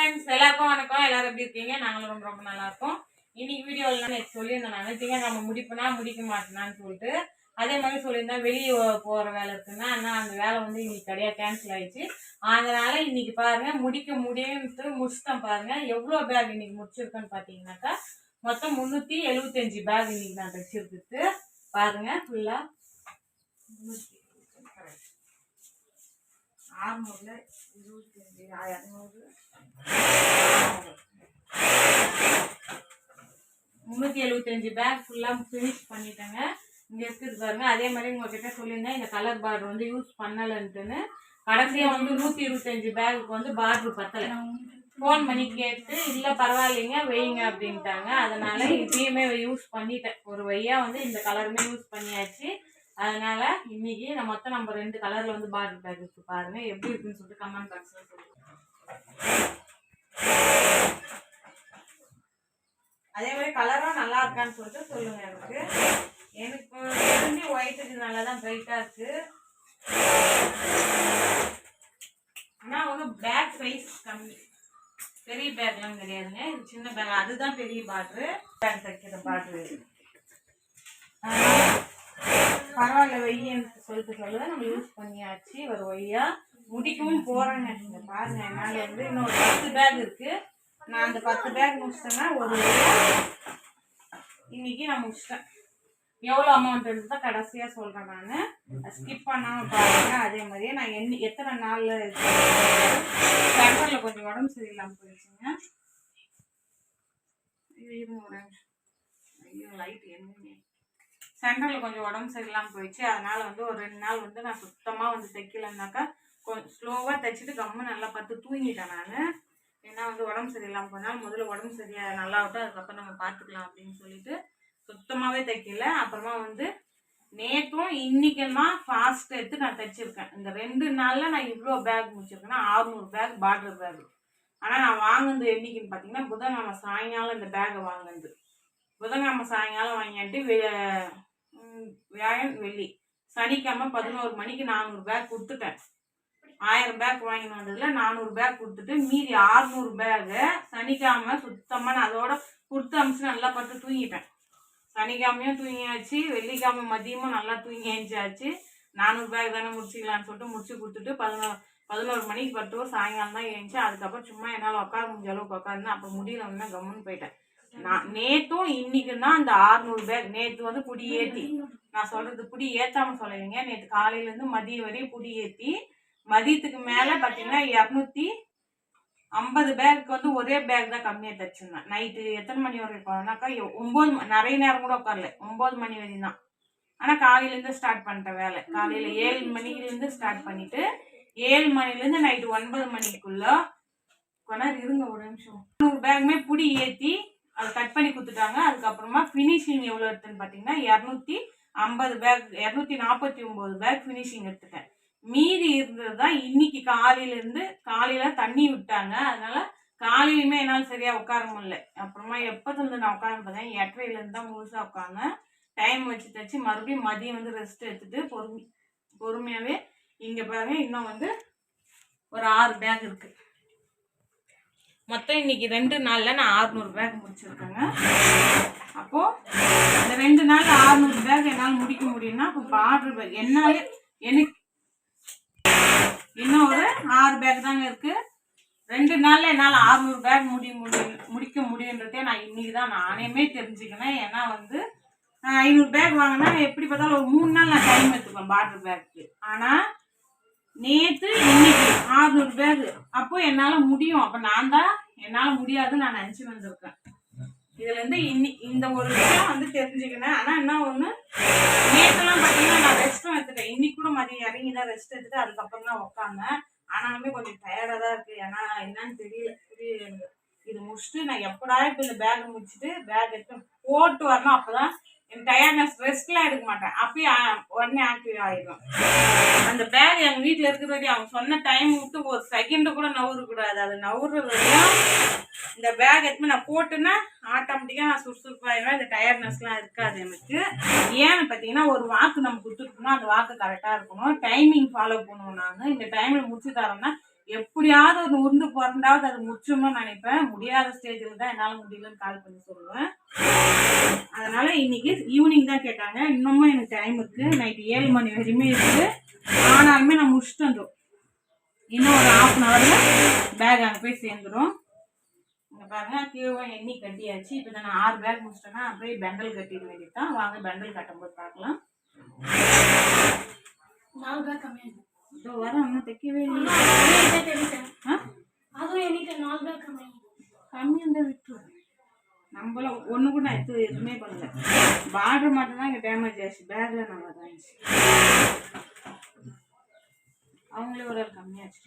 Friends எல்லாருக்கும் வணக்கம். எல்லாரும் எப்படி இருக்கீங்க? நாங்களும் ரொம்ப ரொம்ப நல்லா இருக்கோம். இன்னைக்கு வீடியோவில் நான் சொல்லியிருந்தேன் நினைச்சிங்க நம்ம முடிப்புனா முடிக்க மாட்டேனான்னு சொல்லிட்டு. அதே மாதிரி சொல்லியிருந்தேன் வெளியே போகிற வேலை இருக்குன்னா ஆனால் அந்த வேலை வந்து இன்னைக்கு கிடையாது கேன்சல் ஆயிடுச்சு. அதனால இன்னைக்கு பாருங்க முடிக்க முடியும்ட்டு முடிச்சிட்டோம் பாருங்க. எவ்வளோ பேக் இன்னைக்கு முடிச்சிருக்கேன்னு பார்த்தீங்கன்னாக்கா மொத்தம் முந்நூற்றி எழுபத்தஞ்சு பேக் இன்னைக்கு நான் தைச்சிருக்கு பாருங்க ஃபுல்லாக ஆறுநூறுல இருபத்தஞ்சு இரநூறு. முந்நூற்றி எழுபத்தஞ்சு பேக் ஃபுல்லாக ஃபினிஷ் பண்ணிட்டேங்க. இங்கே இருக்குது பாருங்க. அதே மாதிரி உங்ககிட்ட சொல்லியிருந்தேன் இந்த கலர் பார்டர் வந்து யூஸ் பண்ணலைன்ட்டுன்னு. கடைசியாக வந்து நூற்றி இருபத்தஞ்சு பேக்கு வந்து பார்டர் பத்தலை. ஃபோன் பண்ணி கேட்டு இல்லை பரவாயில்லைங்க வெயிங்க அப்படின்ட்டாங்க. அதனால இதையுமே யூஸ் பண்ணிட்டேன். ஒரு வையா வந்து இந்த கலருமே யூஸ் பண்ணியாச்சு. அதனால இன்னைக்கு நான் மொத்தம் நம்ம ரெண்டு கலர்ல வந்து பார்டர் பேக் இருக்கு பாருங்க. எப்படி இருக்குன்னு சொல்லிட்டு கமெண்ட் பாக்ஸ்ல சொல்லுங்க. அதே மாதிரி கலரும் நல்லா இருக்கான்னு சொல்லிட்டு சொல்லுங்க எனக்கு. எனக்கு தெரிஞ்சு ஒயிட்டுக்கு நல்லா தான் பிரைட்டா இருக்கு. ஆனா வந்து பேக் சைஸ் கம்மி. பெரிய பேக்லாம் கிடையாதுங்க. இது சின்ன பேக் அதுதான் பெரிய பாட்ரு பேக் தைக்கிற பாட்ரு பரவாயில்ல வெய்யன்னு சொல்லிட்டு சொல்லுவேன் நம்ம யூஸ் பண்ணியாச்சு ஒரு ஒய்யா முடிக்கவும் போறேங்க இந்த பாருங்க என்னால வந்து இன்னும் ஒரு பத்து பேக் இருக்கு. நான் அந்த பத்து பேக் முடிச்சிட்டேன்னா ஒரு ஒய்யா இன்னைக்கு நான் முடிச்சிட்டேன். எவ்வளோ அமௌண்ட் இருந்ததோ கடைசியாக சொல்கிறேன் நான். ஸ்கிப் பண்ணாமல் பாருங்க அதே மாதிரியே நான் எண்ணி எத்தனை நாளில் சென்டரில் கொஞ்சம் உடம்பு சரியில்லாமல் போயிடுச்சுங்க. ஐயோ ஐயோ லைட் என்னங்க? சென்டரில் கொஞ்சம் உடம்பு சரியில்லாமல் போயிடுச்சு. அதனால் வந்து ஒரு ரெண்டு நாள் வந்து நான் சுத்தமாக வந்து தைக்கலன்னாக்கா கொஞ்சம் ஸ்லோவாக தைச்சிட்டு கம்மு நல்லா பார்த்து தூங்கிட்டேன் நான். ஏன்னா வந்து உடம்பு சரியில்லாமல் போனால் முதல்ல உடம்பு சரியா நல்லா விட்டு அதுக்கப்புறம் நம்ம பார்த்துக்கலாம் அப்படின்னு சொல்லிட்டு சுத்தமாகவே தைக்கல. அப்புறமா வந்து நேற்றும் இன்னைக்கும் தான் ஃபாஸ்ட் எடுத்து நான் தைச்சிருக்கேன். இந்த ரெண்டு நாளில் நான் இவ்வளோ பேக் முடிச்சிருக்கேன்னா ஆறுநூறு பேக் பார்டர் பேக் ஆனால் நான் வாங்கினது என்னைக்குன்னு பார்த்தீங்கன்னா புதன்கிழமை சாயங்காலம் இந்த பேக்கை வாங்குனது. புதன்கிழமை சாயங்காலம் வாங்கிட்டு வே- வியாழன் வெள்ளி. சனிக்கிழமை பதினோரு மணிக்கு நானூறு பேக் கொடுத்துட்டேன். ஆயிரம் பேக் வாங்கிட்டு வந்ததுல நானூறு பேக் கொடுத்துட்டு மீதி ஆறுநூறு பேகு சனிக்கிழமை சுத்தமாக நான் அதோட கொடுத்து அமிச்சு நல்லா பார்த்து தூங்கிட்டேன். சனிக்கிழமையும் தூங்கியாச்சு வெள்ளிக்கிழமை மதியமும் நல்லா தூங்கி எழுந்தாச்சு நானூறு பேக் தானே முடிச்சிக்கலாம்னு சொல்லிட்டு முடிச்சு கொடுத்துட்டு பதினோரு பதினோரு மணிக்கு பத்து சாயங்காலம் தான் எழுந்துச்சு அதுக்கப்புறம் சும்மா என்னால் உட்கார முடிஞ்ச அளவுக்கு உட்காந்து அப்போ முடியலன்னா கம்முன்னு போயிட்டேன். நான் நேற்றும் இன்னைக்குன்னா அந்த ஆறுநூறு பேக் நேற்று வந்து புடி ஏற்றி நான் சொல்றது புடி ஏத்தாம சொல்லலைங்க நேற்று காலையிலேருந்து மதியம் வரையும் புடி ஏற்றி மதியத்துக்கு மேலே பார்த்தீங்கன்னா இரநூத்தி ஐம்பது பேருக்கு வந்து ஒரே பேக் தான் கம்மியாக தைச்சிருந்தேன். நைட்டு எத்தனை மணி வரைக்கும் உட்காந்தனாக்கா ஒம்பது நிறைய நேரம் கூட உட்காரல. ஒம்பது மணி வரையும் தான். ஆனால் காலையிலேருந்து ஸ்டார்ட் பண்ணிட்டேன் வேலை. காலையில் ஏழு மணிலேருந்து ஸ்டார்ட் பண்ணிட்டு ஏழு மணிலேருந்து நைட்டு ஒன்பது மணிக்குள்ள கொஞ்ச நேரம் இருங்க ஒரு நிமிஷம். நூறு பேக்குமே புடி ஏற்றி அதை கட் பண்ணி கொடுத்துட்டாங்க. அதுக்கப்புறமா ஃபினிஷிங் எவ்வளோ எடுத்துன்னு பார்த்தீங்கன்னா இரநூத்தி ஐம்பது பேக் இரநூத்தி நாற்பத்தி ஒம்பது பேக் ஃபினிஷிங் எடுத்துட்டேன். மீதி இருந்தது தான் இன்னைக்கு காலையிலேருந்து காலையில் தண்ணி விட்டாங்க. அதனால காலையிலுமே என்னால் சரியாக உட்கார முடியல. அப்புறமா எப்போதுலேருந்து நான் உட்காந்து பார்த்தேன் எட்டரையிலேருந்து தான் முழுசாக உட்காந்தேன் டைம் வச்சு தச்சு மறுபடியும் மதியம் வந்து ரெஸ்ட் எடுத்துட்டு பொறுமை பொறுமையாகவே இங்கே பாருங்க இன்னும் வந்து ஒரு ஆறு பேக் இருக்குது மொத்தம் இன்னைக்கு ரெண்டு நாளில் நான் ஆறுநூறு பேக் முடிச்சிருக்கேங்க. அப்போது இந்த ரெண்டு நாள் ஆறுநூறு பேக் என்னால் முடிக்க முடியும்னா இப்போ ஆர்டர் பேக் என்னால் எனக்கு இன்னும் ஒரு ஆறு பேக் தாங்க இருக்குது ரெண்டு நாளில் என்னால் ஆறுநூறு பேக் முடிய முடியும் முடிக்க முடியுன்றதே நான் இன்னைக்கு தான் நானேமே தெரிஞ்சுக்கினேன். ஏன்னா வந்து நான் ஐநூறு பேக் வாங்கினா எப்படி பார்த்தாலும் ஒரு மூணு நாள் நான் டைம் எடுத்துப்பேன் பார்டர் பேக்கு ஆனால் நேற்று இன்னைக்கு ஆறுநூறு பேக் அப்போ என்னால் முடியும். அப்போ நான் தான் என்னால் முடியாதுன்னு நான் நினச்சி வந்திருக்கேன். இதுல இருந்து இன்னி இந்த ஒரு விஷயம் வந்து தெரிஞ்சுக்கினேன். ஆனால் என்ன ஒன்று நேற்றுலாம் பார்த்தீங்கன்னா நான் ரெஸ்ட்டும் எடுத்துட்டேன். இன்னைக்கு கூட மதியம் இறங்கி தான் ரெஸ்ட் எடுத்துட்டு அதுக்கப்புறம் தான் உட்காந்தேன் ஆனாலுமே கொஞ்சம் டயர்டாக தான் இருக்கு. ஏன்னா என்னன்னு தெரியல. புரியல இது முடிச்சுட்டு நான் எப்படா இப்போ இந்த பேக் முடிச்சுட்டு பேக் எடுத்து போட்டு வரணும். அப்பதான் என் டயர்ட்னஸ் ரெஸ்ட்லாம் எடுக்க மாட்டேன். அப்பயே உடனே ஆக்டிவ் ஆகிடும் அந்த பேக் எங்கள் வீட்டில் இருக்கிற வரையும் அவங்க சொன்ன டைம் விட்டு ஒரு செகண்டு கூட நவுறக்கூடாது அது நவுறது வரையும் இந்த பேக் எடுத்து நான் போட்டுன்னா ஆட்டோமேட்டிக்காக நான் சுறுசுறுப்பாயிடுவேன். இந்த டயர்ட்னஸ்லாம் இருக்காது எனக்கு. ஏன்னு பார்த்தீங்கன்னா ஒரு வாக்கு நம்ம கொடுத்துருக்கணும் அந்த வாக்கு கரெக்டாக இருக்கணும். டைமிங் ஃபாலோ பண்ணுவோம் நாங்கள் இந்த டைமில் முடிச்சு தரோம்னா எப்படியாவது ஒரு உருந்து பிறந்தாவது அது முற்றுமா நினைப்பேன். முடியாத ஸ்டேஜில் தான் என்னால் முடியலன்னு கால் பண்ணி சொல்லுவேன். அதனால இன்னைக்கு ஈவினிங் தான் கேட்டாங்க. இன்னமும் எனக்கு டைம் இருக்கு. நைட்டு ஏழு மணி வரையுமே இருக்கு. ஆனாலுமே நான் முடிச்சுட்டு வந்துடும் இன்னும் ஒரு ஹாஃப் அன் ஹவர்ல பேக் அங்கே போய் சேர்ந்துடும் இங்கே பாருங்க கீழே எண்ணி கட்டியாச்சு. இப்போ நான் ஆறு பேக் முடிச்சிட்டேன்னா அப்படியே பெண்டல் கட்டிட வேண்டியது தான் வாங்க பெண்டல் கட்டும்போது பார்க்கலாம். நாலு பேர் கம்மியாக இதோ வர ஒன்றும் தைக்கவே இல்லை அதுவும் என்கிட்ட நாலு கம்மியாகும் கம்மி இருந்தால் விட்டுருவோம் நம்மளும் ஒன்று கூட நான் எது எதுவுமே பண்ணல. பார்டர் மட்டும்தான் இங்கே டேமேஜ் ஆச்சு. பேக்கில் நல்லா தான் ஆயிடுச்சு அவங்களே ஒரு ஆள் கம்மியாச்சு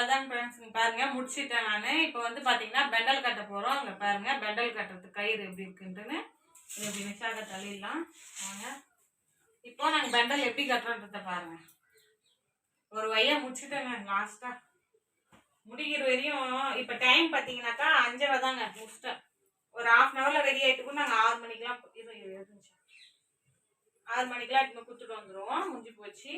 அவ்வளோதான் ஃப்ரெண்ட்ஸ் பாருங்க முடிச்சிட்டேன் நான். இப்போ வந்து பார்த்தீங்கன்னா பெண்டல் கட்ட போகிறோம் இங்கே பாருங்க பெண்டல் கட்டுறதுக்கு கயிறு எப்படி இருக்குன்ட்டுன்னு இது இப்படி மிக்ஸாக தள்ளிடலாம். வாங்க. இப்போ நாங்கள் பெண்டல் எப்படி கட்டுறோன்றத பாருங்க. ஒரு வையை முடிச்சுட்டேங்க லாஸ்ட்டாக முடிக்கிற வரையும் இப்போ டைம் பார்த்தீங்கன்னாக்கா அஞ்சரை தாங்க முடிச்சிட்டேன் ஒரு ஆஃப் அன் ஹவரில் ரெடி ஆகிட்டு நாங்கள் ஆறு மணிக்கெலாம் இது ஆறு மணிக்கெலாம் எடுத்து கொடுத்துட்டு வந்துடுவோம் முடிஞ்சு போச்சு.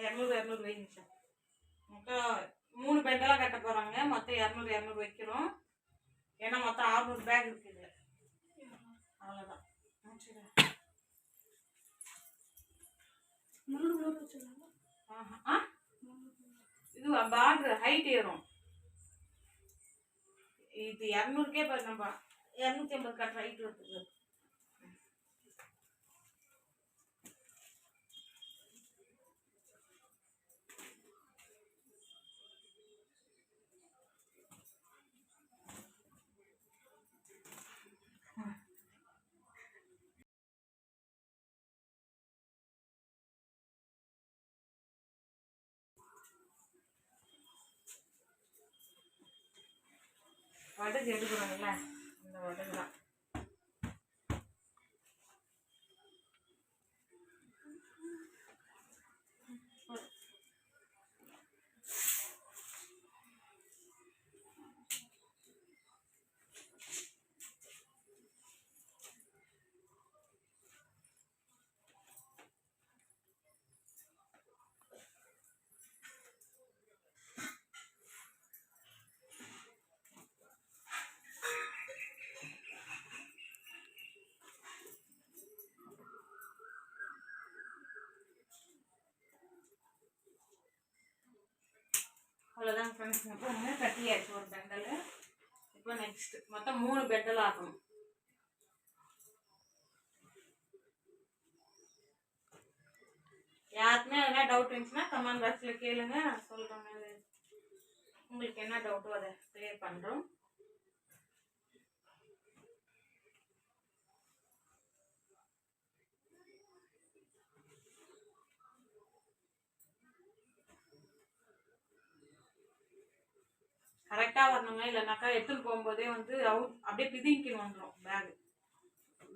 இரநூறு இரநூறு வை நிமிஷம் மொத்தம் மூணு பெண்டெல்லாம் கட்ட போகிறாங்க மொத்தம் இரநூறு இரநூறு வைக்கிறோம். ஏன்னா மொத்தம் ஆறுநூறு பேக் இருக்குது அவ்வளோதான் இது பார்டர் ஹைட் ஏறும். இது இரநூறுக்கே நம்ம. இரநூத்தி ஐம்பது கட்டுற ஹைட் வருது. வடகு எடுக்கிறோம்ல இந்த வடகு தான் அவ்வளோதான் ஃப்ரெண்ட்ஸ் இப்போ ஒன்று கட்டியாச்சு ஒரு பெண்டல் இப்போ நெக்ஸ்ட் மொத்தம் மூணு பெண்டல் ஆகணும். யாருக்குமே எதனா டவுட் இருந்துச்சுன்னா கமெண்ட் பாக்ஸில் கேளுங்க. நான் சொல்கிறேன் உங்களுக்கு என்ன டவுட்டோ அதை கிளியர் பண்ணுறோம் கரெக்டாக வரணுங்க. இல்லைனாக்கா எடுத்துகிட்டு போகும்போதே வந்து அவுட் அப்படியே பிதிங்கின்னு வந்துடும் பேகு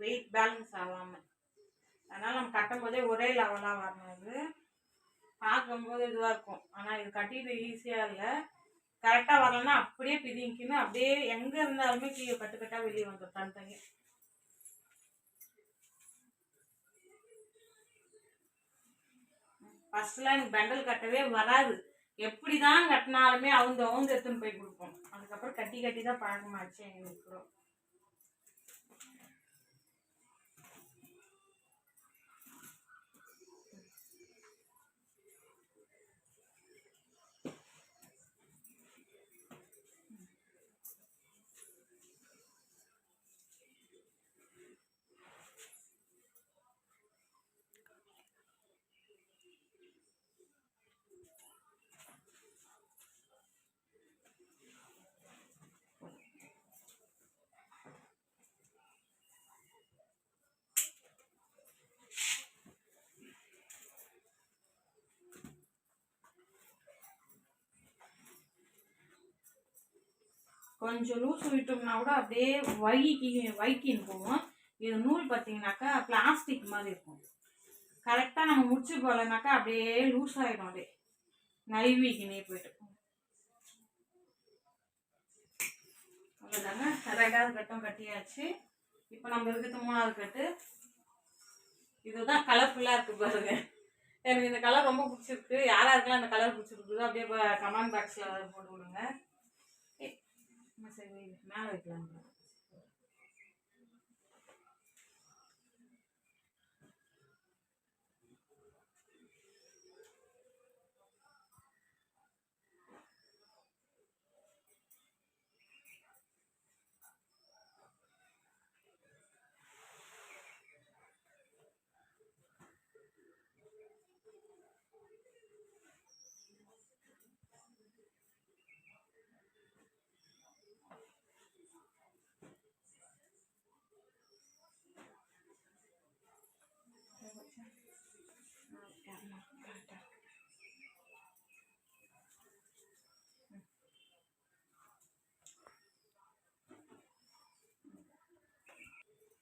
வெயிட் பேலன்ஸ் ஆகாமல் அதனால் நம்ம கட்டும் போதே ஒரே லெவலாக வரணும் அது. பார்க்கும்போது இதுவாக இருக்கும். ஆனால் இது கட்டிட்டு ஈஸியாக இல்லை. கரெக்டாக வரலன்னா அப்படியே பிதிங்கின்னு அப்படியே எங்கே இருந்தாலுமே கீழே கட்டு கட்டாக வெளியே வந்துடும் தனித்தனி ஃபர்ஸ்ட்லாம் எனக்கு பெண்டல் கட்டவே வராது. எப்படி தான் கட்டினாலுமே அவங்க அவங்க எடுத்துன்னு போய் கொடுப்போம். அதுக்கப்புறம் கட்டி கட்டி தான் பழக்கமாச்சு எங்களுக்கு. கொஞ்சம் லூஸ் விட்டோம்னா கூட அப்படியே வைக்கி வைக்கின்னு போகும். இது நூல் பார்த்தீங்கன்னாக்கா பிளாஸ்டிக் மாதிரி இருக்கும். கரெக்டாக நம்ம முடிச்சு போகலனாக்கா அப்படியே லூஸ் ஆகிடும் அப்படியே. நழுவிக்கினே போயிட்டு. அவ்வளோதாங்க ரெண்டாவது கட்டம் கட்டியாச்சு. இப்போ நம்ம இருக்கிறது மூணாவது கட்டு. இதுதான் கலர்ஃபுல்லாக இருக்குது பாருங்க. எனக்கு இந்த கலர் ரொம்ப பிடிச்சிருக்கு. யாராருக்கெல்லாம் இந்த அந்த கலர் பிடிச்சிருக்குதோ அப்படியே கமெண்ட் பாக்ஸில் போட்டு விடுங்க. அம்மா சரி வை, மேலே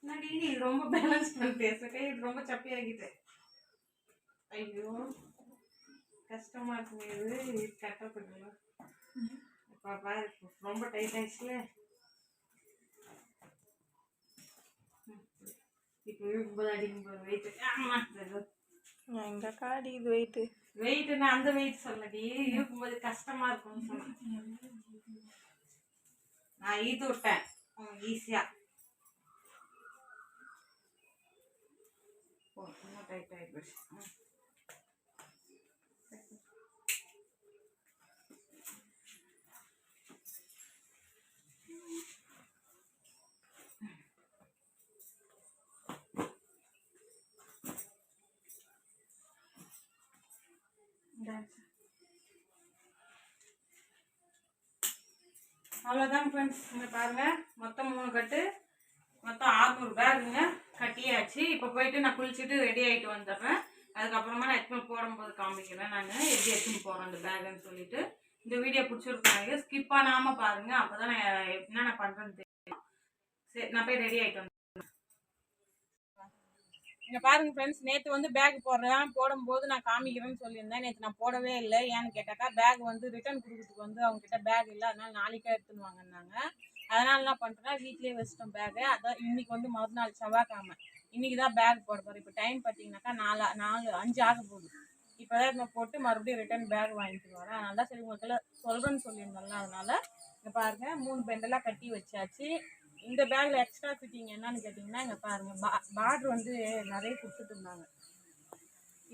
என்னடி இது ரொம்ப பேலன்ஸ் பண்ணி பேசுறேன் இது ரொம்ப சப்பியாகிட்டு. ஐயோ கஷ்டமா இருக்குங்க இது இது கரெக்டாக பண்ணுங்க பாப்பா ரொம்ப டைட் ஆயிடுச்சுல. இப்போ இழுக்கும்போது அடிக்கும்போது வெயிட் ஆமா எங்க காடி இது வெயிட்டு வெயிட் நான் அந்த வெயிட் சொல்லடி இருக்கும்போது கஷ்டமா இருக்கும்னு சொன்னேன் நான் ஈத்து விட்டேன். ஈஸியா ஓ இன்னும் டைட் அவ்வளோதாங்க ஃப்ரெண்ட்ஸ் இங்கே பாருங்கள் மொத்தம் மூணு கட்டு. மொத்தம் ஆறுநூறு பேக்குங்க கட்டியாச்சு. இப்போ போயிட்டு நான் குளிச்சுட்டு ரெடி ஆகிட்டு வந்துடுறேன். அதுக்கப்புறமா நான் எத்தனை போடும்போது காமிக்கிறேன். நான் எப்படி எடுத்துன்னு போகிறேன் அந்த பேக்குன்னு சொல்லிட்டு. இந்த வீடியோ பிடிச்சிருக்காங்க ஸ்கிப் பண்ணாமல் பாருங்கள் அப்போ தான் நான் என்னென்ன பண்ணுறேன்னு தெரியும். சரி நான் போய் ரெடி ஆகிட்டு வந்துடுறேன். இங்கே பாருங்க ஃப்ரெண்ட்ஸ் நேற்று வந்து பேக் போடுறேன். போடும்போது நான் காமிக்கிறேன்னு சொல்லியிருந்தேன். நேற்று நான் போடவே இல்லை. ஏன்னு கேட்டாக்கா பேக் வந்து ரிட்டர்ன் கொடுக்கறதுக்கு வந்து அவங்க கிட்ட பேக் இல்லை. அதனால நாளைக்கே எடுத்துன்னு வாங்கினாங்க அதனால என்ன பண்ணுறேன் வீட்லேயே வச்சிட்டோம் பேகு அதான் இன்னைக்கு வந்து மறுநாள் செவ்வாய்க்கிழமை. இன்னைக்கு தான் பேக் போட போகிறேன் இப்போ டைம் பார்த்தீங்கன்னாக்கா நாலு நாலு அஞ்சு ஆக போகுது. இப்போ தான் போட்டு மறுபடியும் ரிட்டர்ன் பேக் வாங்கிட்டு வரேன். அதனால தான் சரி உங்களுக்கு சொல்கிறேன்னு சொல்லியிருந்தேன்ல அதனால இங்கே பாருங்க மூணு பெண்டெல்லாம் கட்டி வச்சாச்சு. இந்த பேக்கில் எக்ஸ்ட்ரா ஃபிட்டிங் என்னன்னு கேட்டிங்கன்னா இங்கே பாருங்கள் பா பார்டர் வந்து நிறைய கொடுத்துட்டு இருந்தாங்க.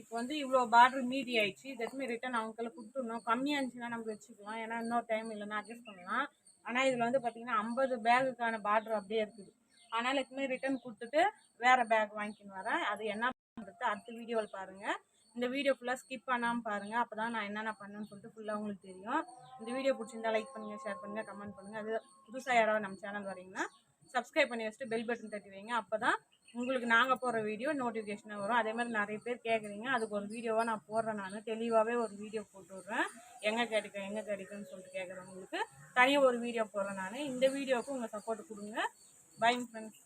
இப்போ வந்து இவ்வளோ பார்டர் மீதி ஆயிடுச்சு. இது ரிட்டன் அவங்களுக்கு கொடுத்துடணும். கம்மியாக இருந்துச்சுன்னா நம்ம வச்சுக்கலாம். ஏன்னா இன்னொரு டைம் இல்லைன்னா அட்ஜஸ்ட் பண்ணலாம். ஆனால் இதில் வந்து பார்த்தீங்கன்னா ஐம்பது பேகுக்கான பார்டர் அப்படியே இருக்குது. அதனால் எப்பவுமே ரிட்டன் கொடுத்துட்டு வேறு பேக் வாங்கிக்கின்னு வரேன். அது என்ன பண்ணுறது அடுத்த வீடியோவில் பாருங்கள் இந்த வீடியோ ஃபுல்லாக ஸ்கிப் பண்ணாமல் பாருங்கள் அப்போ தான் நான் என்னென்ன பண்ணுன்னு சொல்லிட்டு ஃபுல்லாக உங்களுக்கு தெரியும். இந்த வீடியோ பிடிச்சிருந்தா லைக் பண்ணுங்கள் ஷேர் பண்ணுங்கள் கமெண்ட் பண்ணுங்கள் அது புதுசாக யாராவது நம்ம சேனல் வரீங்கன்னா சப்ஸ்கிரைப் பண்ணி வச்சுட்டு பெல் பட்டன் தட்டி வைங்க. அப்போ தான் உங்களுக்கு நாங்கள் போடுற வீடியோ நோட்டிஃபிகேஷனாக வரும். அதே மாதிரி நிறைய பேர் கேட்குறீங்க அதுக்கு ஒரு வீடியோவாக நான் போடுறேன் நான். தெளிவாகவே ஒரு வீடியோ போட்டு விட்றேன். எங்கே கிடைக்கும் எங்கே கிடைக்கும்னு சொல்லிட்டு கேட்குறவங்களுக்கு தனியாக ஒரு வீடியோ போடுறேன் நான். இந்த வீடியோவுக்கு உங்கள் சப்போர்ட் கொடுங்க. Bye friends